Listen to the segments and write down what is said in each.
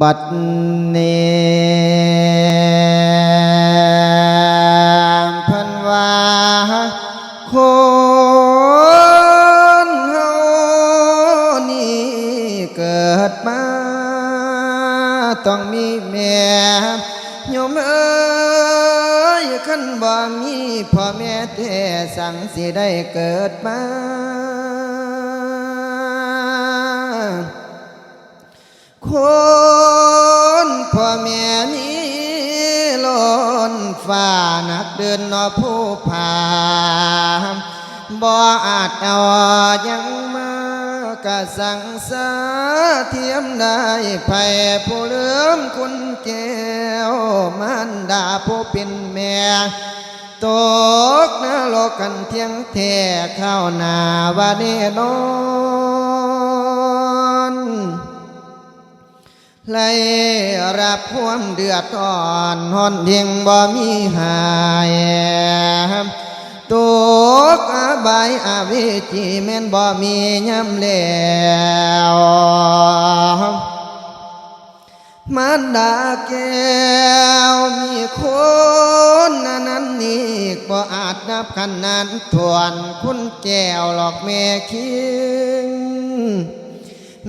บัดเนี้เพันวาคนเฮานี่เกิดมา ต้องมีแม่ยมเอ้ยขันบ่มีพ่อแม่แท้สั่งสิได้เกิดมา คนพ่อแม่นี้ล้นฝ่านักเดินนอผู้ผาบ่อาจเอายังมากะสังสาเทียมได้ไผผู้เลื่อมคุณแก้วมันดาผู้เป็นแม่ตกนรกกันเที่ยงแท้ข้าวหนาว่าแน่นอ ไล่รับความเดือดร้อนหอนเพียงบ่มีหายตกอบายอาเวจีแม่นบ่มีย้ำแล้วมันดาแก้วมีคนนั้นนั้นนี่บ่อาจนับขนาดทวนคุณแก้วหลอกแม่คิง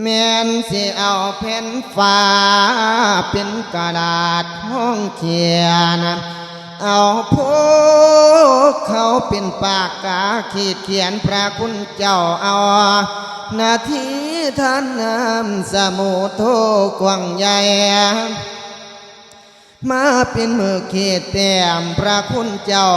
แม่นสิเอาแผ่นฟ้า เป็นกระดาษห้องเขียนเอาพกเขาเป็นปากกาขีดเขียนพระคุณเจ้าเอานาทีท่านนำสมุทโทกว้างใหญ่มาเป็นมือเขตแต้มพระคุณเจ้า